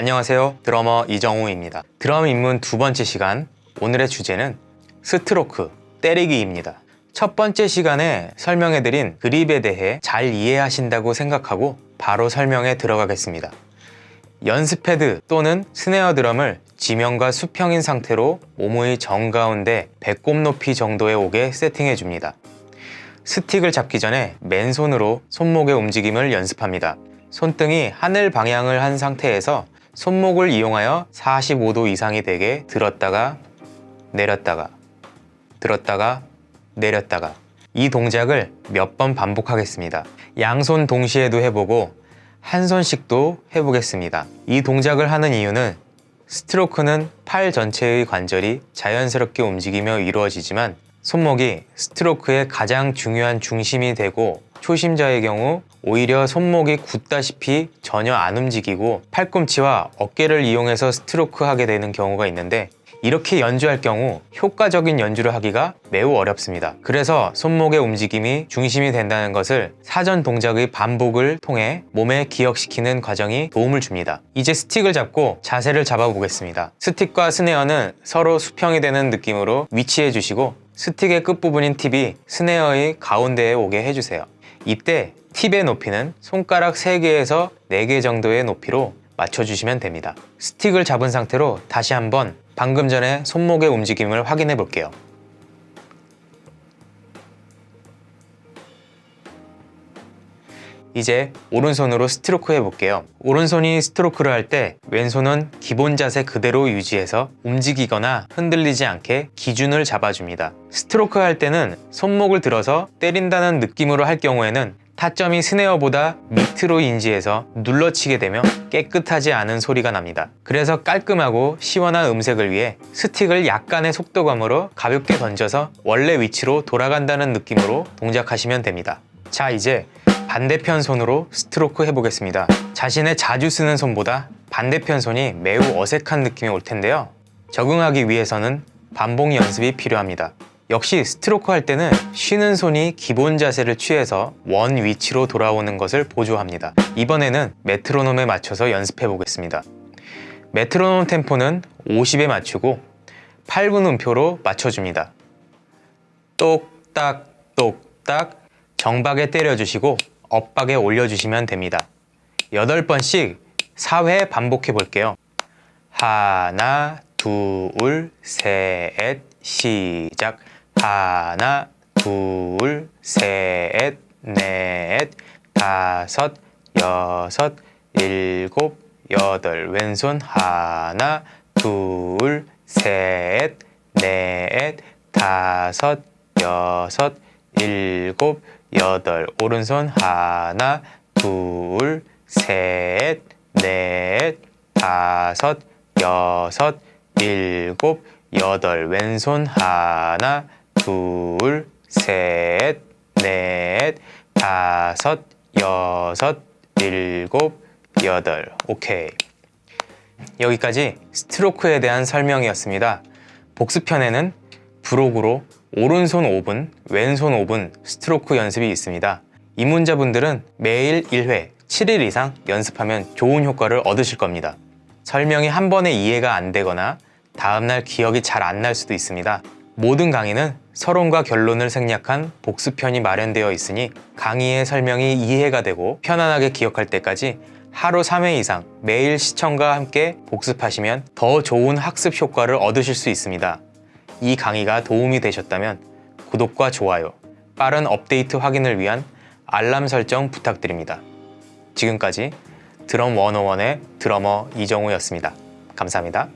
안녕하세요. 드러머 이정우입니다. 드럼 입문 두 번째 시간, 오늘의 주제는 스트로크, 때리기입니다. 첫 번째 시간에 설명해드린 그립에 대해 잘 이해하신다고 생각하고 바로 설명에 들어가겠습니다. 연습 패드 또는 스네어 드럼을 지면과 수평인 상태로 몸의 정가운데 배꼽 높이 정도에 오게 세팅해 줍니다. 스틱을 잡기 전에 맨손으로 손목의 움직임을 연습합니다. 손등이 하늘 방향을 한 상태에서 손목을 이용하여 45도 이상이 되게 들었다가 내렸다가 들었다가 내렸다가 이 동작을 몇 번 반복하겠습니다. 양손 동시에도 해보고 한 손씩도 해보겠습니다. 이 동작을 하는 이유는 스트로크는 팔 전체의 관절이 자연스럽게 움직이며 이루어지지만 손목이 스트로크의 가장 중요한 중심이 되고 초심자의 경우 오히려 손목이 굳다시피 전혀 안 움직이고 팔꿈치와 어깨를 이용해서 스트로크 하게 되는 경우가 있는데 이렇게 연주할 경우 효과적인 연주를 하기가 매우 어렵습니다. 그래서 손목의 움직임이 중심이 된다는 것을 사전 동작의 반복을 통해 몸에 기억시키는 과정이 도움을 줍니다. 이제 스틱을 잡고 자세를 잡아 보겠습니다. 스틱과 스네어는 서로 수평이 되는 느낌으로 위치해 주시고 스틱의 끝부분인 팁이 스네어의 가운데에 오게 해주세요. 이때 팁의 높이는 손가락 3개에서 4개 정도의 높이로 맞춰주시면 됩니다. 스틱을 잡은 상태로 다시 한번 방금 전에 손목의 움직임을 확인해 볼게요. 이제 오른손으로 스트로크 해볼게요. 오른손이 스트로크를 할 때 왼손은 기본 자세 그대로 유지해서 움직이거나 흔들리지 않게 기준을 잡아줍니다. 스트로크 할 때는 손목을 들어서 때린다는 느낌으로 할 경우에는 타점이 스네어보다 밑으로 인지해서 눌러치게 되며 깨끗하지 않은 소리가 납니다. 그래서 깔끔하고 시원한 음색을 위해 스틱을 약간의 속도감으로 가볍게 던져서 원래 위치로 돌아간다는 느낌으로 동작하시면 됩니다. 자, 이제 반대편 손으로 스트로크 해보겠습니다. 자신의 자주 쓰는 손보다 반대편 손이 매우 어색한 느낌이 올 텐데요. 적응하기 위해서는 반복 연습이 필요합니다. 역시 스트로크 할 때는 쉬는 손이 기본 자세를 취해서 원 위치로 돌아오는 것을 보조합니다. 이번에는 메트로놈에 맞춰서 연습해 보겠습니다. 메트로놈 템포는 50에 맞추고 8분 음표로 맞춰줍니다. 똑딱 똑딱 정박에 때려주시고 엇박에 올려주시면 됩니다. 8번씩 4회 반복해 볼게요. 하나, 둘, 셋, 시작. 하나, 둘, 셋, 넷, 다섯, 여섯, 일곱, 여덟. 왼손 하나, 둘, 셋, 넷, 다섯, 여섯, 일곱, 여덟. 오른손 하나, 둘, 셋, 넷, 다섯, 여섯, 일곱, 여덟. 왼손 하나, 둘, 셋, 넷, 다섯, 여섯, 일곱, 여덟. 오케이. 여기까지 스트로크에 대한 설명이었습니다. 복습편에는 브록으로 오른손 5분, 왼손 5분 스트로크 연습이 있습니다. 입문자분들은 매일 1회, 7일 이상 연습하면 좋은 효과를 얻으실 겁니다. 설명이 한 번에 이해가 안 되거나 다음날 기억이 잘 안 날 수도 있습니다. 모든 강의는 서론과 결론을 생략한 복습편이 마련되어 있으니 강의의 설명이 이해가 되고 편안하게 기억할 때까지 하루 3회 이상 매일 시청과 함께 복습하시면 더 좋은 학습 효과를 얻으실 수 있습니다. 이 강의가 도움이 되셨다면 구독과 좋아요, 빠른 업데이트 확인을 위한 알람 설정 부탁드립니다. 지금까지 드럼 101의 드러머 이정우였습니다. 감사합니다.